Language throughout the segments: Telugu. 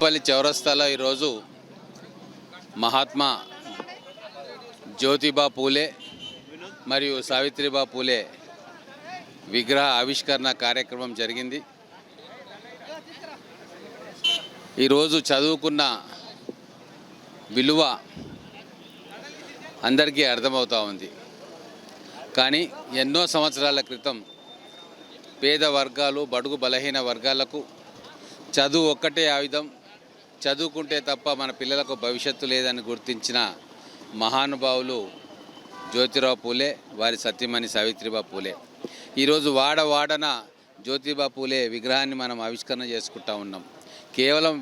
బోయపల్లి చౌరస్తాలో ఈరోజు మహాత్మా జ్యోతిబా పూలే మరియు సావిత్రిబా పూలే విగ్రహ ఆవిష్కరణ కార్యక్రమం జరిగింది. ఈరోజు చదువుకున్న విలువ అందరికీ అర్థమవుతూ ఉంది. కానీ ఎన్నో సంవత్సరాల క్రితం పేద వర్గాలు బడుగు బలహీన వర్గాలకు చదువు ఒక్కటే ఆయుధం చదువుకుంటే తప్ప మన పిల్లలకు భవిష్యత్తు లేదని గుర్తించిన మహానుభావులు జ్యోతిరావు పూలే వారి సత్యమణి సావిత్రిబా పూలే. ఈరోజు వాడ వాడన జ్యోతిబా పూలే విగ్రహాన్ని మనం ఆవిష్కరణ చేసుకుంటా ఉన్నాం. కేవలం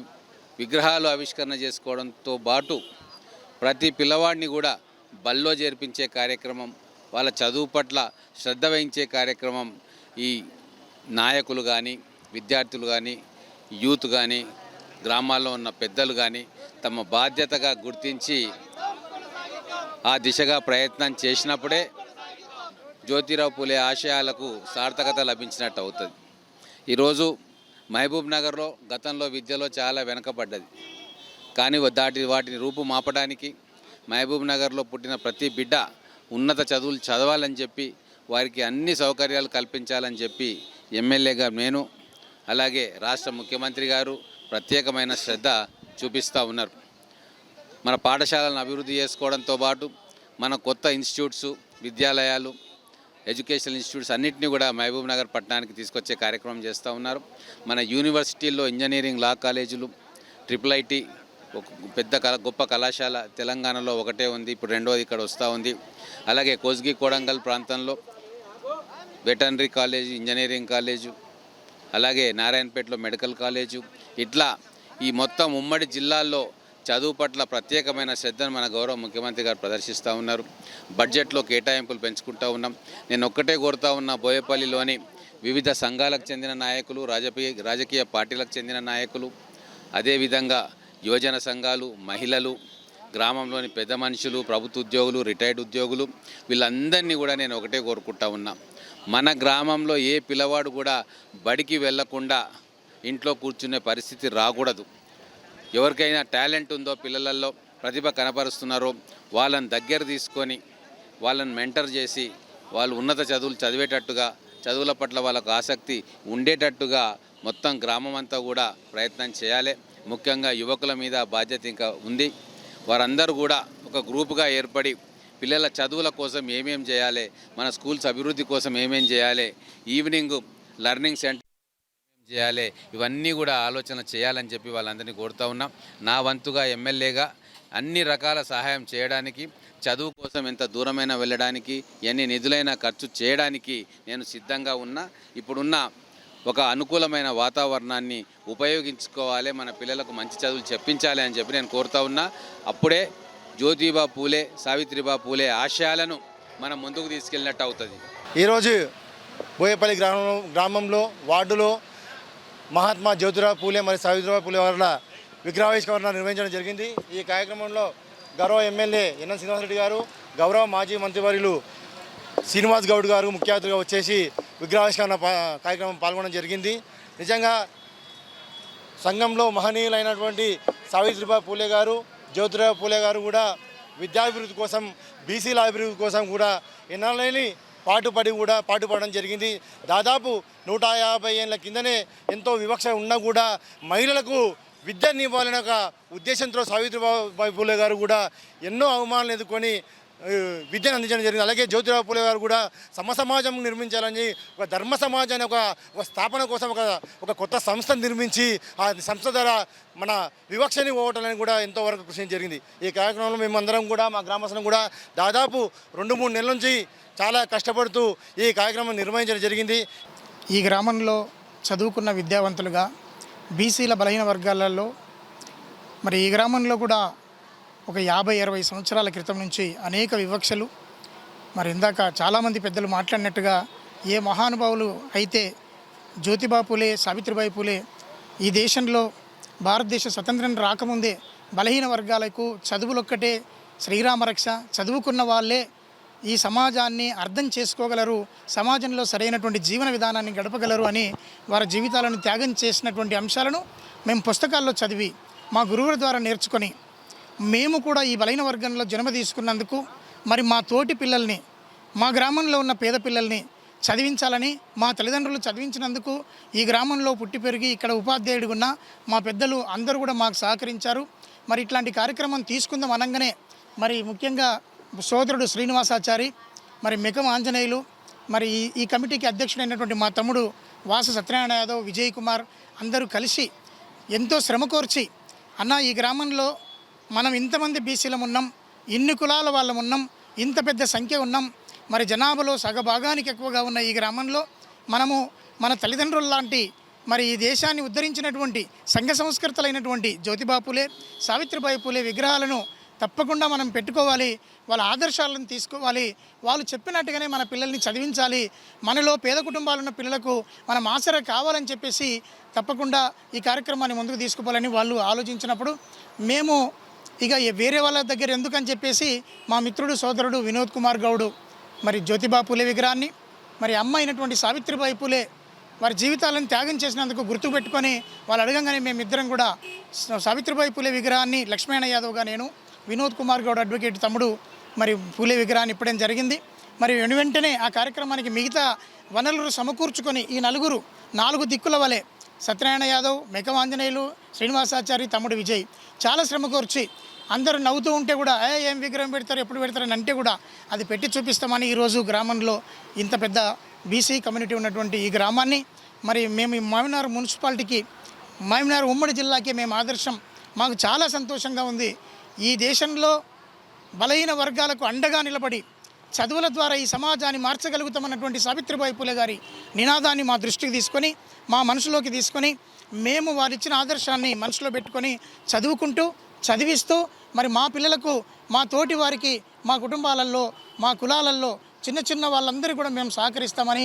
విగ్రహాలు ఆవిష్కరణ చేసుకోవడంతో పాటు ప్రతి పిల్లవాడిని కూడా బల్లో చేర్పించే కార్యక్రమం వాళ్ళ చదువు పట్ల శ్రద్ధ వహించే కార్యక్రమం ఈ నాయకులు కానీ విద్యార్థులు కానీ యూత్ కానీ గ్రామాల్లో ఉన్న పెద్దలు కానీ తమ బాధ్యతగా గుర్తించి ఆ దిశగా ప్రయత్నం చేసినప్పుడే జ్యోతిరావు పూలే ఆశయాలకు సార్థకత లభించినట్టు అవుతుంది. ఈరోజు మహబూబ్ నగర్లో గతంలో విద్యలో చాలా వెనకబడ్డది. కానీ దాటి వాటిని రూపుమాపడానికి మహబూబ్ నగర్లో పుట్టిన ప్రతి బిడ్డ ఉన్నత చదువులు చదవాలని చెప్పి వారికి అన్ని సౌకర్యాలు కల్పించాలని చెప్పి ఎమ్మెల్యేగా నేను అలాగే రాష్ట్ర ముఖ్యమంత్రి గారు ప్రత్యేకమైన శ్రద్ధ చూపిస్తూ ఉన్నారు. మన పాఠశాలను అభివృద్ధి చేసుకోవడంతో పాటు మన కొత్త ఇన్స్టిట్యూట్స్ విద్యాలయాలు ఎడ్యుకేషనల్ ఇన్స్టిట్యూట్స్ అన్నింటినీ కూడా మహబూబ్ నగర్ పట్టణానికి తీసుకొచ్చే కార్యక్రమం చేస్తూ ఉన్నారు. మన యూనివర్సిటీల్లో ఇంజనీరింగ్ లా కాలేజీలు ట్రిపుల్ ఐటీ ఒక పెద్ద కళ గొప్ప కళాశాల తెలంగాణలో ఒకటే ఉంది ఇప్పుడు రెండోది ఇక్కడ వస్తూ ఉంది. అలాగే కోస్గి కోడంగల్ ప్రాంతంలో వెటనరీ కాలేజ్ ఇంజనీరింగ్ కాలేజు అలాగే నారాయణపేటలో మెడికల్ కాలేజు ఇట్లా ఈ మొత్తం ఉమ్మడి జిల్లాల్లో చదువు పట్ల ప్రత్యేకమైన శ్రద్ధను మన గౌరవ ముఖ్యమంత్రి గారు ప్రదర్శిస్తూ ఉన్నారు. బడ్జెట్లో కేటాయింపులు పెంచుకుంటూ ఉన్నాం. నేను ఒక్కటే కోరుతా ఉన్న బోయపల్లిలోని వివిధ సంఘాలకు చెందిన నాయకులు రాజకీయ రాజకీయ పార్టీలకు చెందిన నాయకులు అదేవిధంగా యువజన సంఘాలు మహిళలు గ్రామంలోని పెద్ద మనుషులు ప్రభుత్వ ఉద్యోగులు రిటైర్డ్ ఉద్యోగులు వీళ్ళందరినీ కూడా నేను ఒకటే కోరుకుంటా ఉన్నా. మన గ్రామంలో ఏ పిల్లవాడు కూడా బడికి వెళ్ళకుండా ఇంట్లో కూర్చునే పరిస్థితి రాకూడదు. ఎవరికైనా టాలెంట్ ఉందో పిల్లలలో ప్రతిభ కనపరుస్తున్నారో వాళ్ళని దగ్గర తీసుకొని వాళ్ళని మెంటర్ చేసి వాళ్ళు ఉన్నత చదువులు చదివేటట్టుగా చదువుల పట్ల వాళ్ళకు ఆసక్తి ఉండేటట్టుగా మొత్తం గ్రామం అంతా కూడా ప్రయత్నం చేయాలి. ముఖ్యంగా యువకుల మీద బాధ్యత ఇంకా ఉంది. వారందరూ కూడా ఒక గ్రూపుగా ఏర్పడి పిల్లల చదువుల కోసం ఏమేం చేయాలి మన స్కూల్స్ అభివృద్ధి కోసం ఏమేం చేయాలి ఈవినింగ్ లర్నింగ్ సెంటర్ చేయాలి ఇవన్నీ కూడా ఆలోచన చేయాలని చెప్పి వాళ్ళందరినీ కోరుతా ఉన్నాం. నా వంతుగా ఎమ్మెల్యేగా అన్ని రకాల సహాయం చేయడానికి చదువు కోసం ఎంత దూరమైనా వెళ్ళడానికి ఎన్ని నిధులైనా ఖర్చు చేయడానికి నేను సిద్ధంగా ఉన్నా. ఇప్పుడున్న ఒక అనుకూలమైన వాతావరణాన్ని ఉపయోగించుకోవాలి మన పిల్లలకు మంచి చదువులు చెప్పించాలి అని చెప్పి నేను కోరుతా ఉన్నా. అప్పుడే జ్యోతిబా పూలే సావిత్రిబా పూలే ఆశయాలను మనం ముందుకు తీసుకెళ్ళినట్టు అవుతుంది. ఈరోజు బోయపల్లి గ్రామం గ్రామంలో వార్డులో మహాత్మా జ్యోతిరావు పూలే మరియు సావిత్రిరావు పూలే వారి విగ్రహావిష్కరణ నిర్వహించడం జరిగింది. ఈ కార్యక్రమంలో గౌరవ ఎమ్మెల్యే ఎన్ఎన్ శ్రీనివాసరెడ్డి గారు గౌరవ మాజీ మంత్రివర్యులు శ్రీనివాస్ గౌడ్ గారు ముఖ్య అతిథిగా వచ్చేసి విగ్రహావిష్కరణ కార్యక్రమం పాల్గొనడం జరిగింది. నిజంగా సంఘంలో మహనీయులైనటువంటి సావిత్రిబాయి పూలే గారు జ్యోతిరావు పూలే గారు కూడా విద్యాభివృద్ధి కోసం బీసీల అభివృద్ధి కోసం కూడా ఎన్నలేని పాటుపడి కూడా పాటుపడడం జరిగింది. దాదాపు నూట యాభై ఏళ్ళ కిందనే ఎంతో వివక్ష ఉన్నా కూడా మహిళలకు విద్యను ఇవ్వాలనే ఒక ఉద్దేశంతో సావిత్రిబాయి పూలే గారు కూడా ఎన్నో అవమానాలు ఎదుర్కొని విద్యను అందించడం జరిగింది. అలాగే జ్యోతిరావు పూలే గారు కూడా సమ సమాజం నిర్మించాలని ఒక ధర్మ సమాజాన్ని ఒక ఒక స్థాపన కోసం ఒక ఒక కొత్త సంస్థను నిర్మించి ఆ సంస్థ ద్వారా మన వివక్షని పోవటాలని కూడా ఎంతో వరకు కృషి జరిగింది. ఈ కార్యక్రమంలో మేమందరం కూడా మా గ్రామస్తులం కూడా దాదాపు రెండు మూడు నెలల నుంచి చాలా కష్టపడుతూ ఈ కార్యక్రమం నిర్వహించడం జరిగింది. ఈ గ్రామంలో చదువుకున్న విద్యావంతులుగా బీసీల బలహీన వర్గాలలో మరి ఈ గ్రామంలో కూడా ఒక యాభై అరవై సంవత్సరాల క్రితం నుంచి అనేక వివక్షలు. మరి ఇందాక చాలామంది పెద్దలు మాట్లాడినట్టుగా ఏ మహానుభావులు అయితే జ్యోతిబా పూలే సావిత్రిబాయి పూలే ఈ దేశంలో భారతదేశ స్వతంత్రం రాకముందే బలహీన వర్గాలకు చదువులొక్కటే శ్రీరామరక్ష చదువుకున్న వాళ్ళే ఈ సమాజాన్ని అర్థం చేసుకోగలరు సమాజంలో సరైనటువంటి జీవన విధానాన్ని గడపగలరు అని వారి జీవితాలను త్యాగం చేసినటువంటి అంశాలను మేము పుస్తకాల్లో చదివి మా గురువుల ద్వారా నేర్చుకొని మేము కూడా ఈ బలైన వర్గంలో జన్మ తీసుకున్నందుకు మరి మా తోటి పిల్లల్ని మా గ్రామంలో ఉన్న పేద పిల్లల్ని చదివించాలని మా తల్లిదండ్రులు చదివించినందుకు ఈ గ్రామంలో పుట్టి పెరిగి ఇక్కడ ఉపాధ్యాయుడు ఉన్న మా పెద్దలు అందరూ కూడా మాకు సహకరించారు. మరి ఇట్లాంటి కార్యక్రమం తీసుకుందాం అనగానే మరి ముఖ్యంగా సోదరుడు శ్రీనివాసాచారి మరి మెకం ఆంజనేయులు మరి ఈ ఈ కమిటీకి అధ్యక్షుడైనటువంటి మా తమ్ముడు వాసు సత్యనారాయణ యాదవ్ విజయ్ కుమార్ అందరూ కలిసి ఎంతో శ్రమ కోర్చి అన్న ఈ గ్రామంలో మనం ఇంతమంది బీసీలం ఉన్నాం ఇన్ని కులాల వాళ్ళం ఉన్నాం ఇంత పెద్ద సంఖ్య ఉన్నాం మరి జనాభాలో సగభాగానికి ఎక్కువగా ఉన్న ఈ గ్రామంలో మనము మన తల్లిదండ్రుల లాంటి మరి ఈ దేశాన్ని ఉద్ధరించినటువంటి సంఘ సంస్కృతులైనటువంటి జ్యోతిబా పూలే సావిత్రిబాయి పూలే విగ్రహాలను తప్పకుండా మనం పెట్టుకోవాలి వాళ్ళ ఆదర్శాలను తీసుకోవాలి వాళ్ళు చెప్పినట్టుగానే మన పిల్లల్ని చదివించాలి మనలో పేద కుటుంబాలు ఉన్న పిల్లలకు మనం ఆసరా కావాలని చెప్పేసి తప్పకుండా ఈ కార్యక్రమాన్ని ముందుకు తీసుకుపోవాలని వాళ్ళు ఆలోచించినప్పుడు మేము ఇక వేరే వాళ్ళ దగ్గర ఎందుకని చెప్పేసి మా మిత్రుడు సోదరుడు వినోద్ కుమార్ గౌడు మరి జ్యోతిబా పూలే విగ్రహాన్ని మరి అమ్మ అయినటువంటి సావిత్రిబాయి పూలే వారి జీవితాలను త్యాగం చేసినందుకు గుర్తుపెట్టుకొని వాళ్ళు అడగంగానే మేమిద్దరం కూడా సావిత్రిబాయి పూలే విగ్రహాన్ని లక్ష్మణ యాదవ్గా నేను వినోద్ కుమార్ గౌడ్ అడ్వకేట్ తమ్ముడు మరి పూలే విగ్రహాన్ని ఇప్పడం జరిగింది. మరి వెను వెంటనే ఆ కార్యక్రమానికి మిగతా వనరులు సమకూర్చుకొని ఈ నలుగురు నాలుగు దిక్కుల వలె సత్యనారాయణ యాదవ్ మెకమాంజనేయులు శ్రీనివాసాచారి తమ్ముడు విజయ్. చాలా శ్రమ కోర్చి అందరూ నవ్వుతూ ఉంటే కూడా ఏ ఏం విగ్రహం పెడతారు ఎప్పుడు పెడతారని అంటే కూడా అది పెట్టి చూపిస్తామని ఈరోజు గ్రామంలో ఇంత పెద్ద బీసీ కమ్యూనిటీ ఉన్నటువంటి ఈ గ్రామాన్ని మరి మేము ఈ మామినార్ మున్సిపాలిటీకి మామినార్ ఉమ్మడి జిల్లాకి మేము ఆదర్శం. మాకు చాలా సంతోషంగా ఉంది. ఈ దేశంలో బలహీన వర్గాలకు అండగా నిలబడి చదువుల ద్వారా ఈ సమాజాన్ని మార్చగలుగుతామన్నటువంటి సావిత్రిబాయి పూలే గారి నినాదాన్ని మా దృష్టికి తీసుకొని మా మనసులోకి తీసుకొని మేము వారిచ్చిన ఆదర్శాన్ని మనసులో పెట్టుకొని చదువుకుంటూ చదివిస్తూ మరి మా పిల్లలకు మా తోటి వారికి మా కుటుంబాలలో మా కులాలలో చిన్న చిన్న వాళ్ళందరూ కూడా మేము సహకరిస్తామని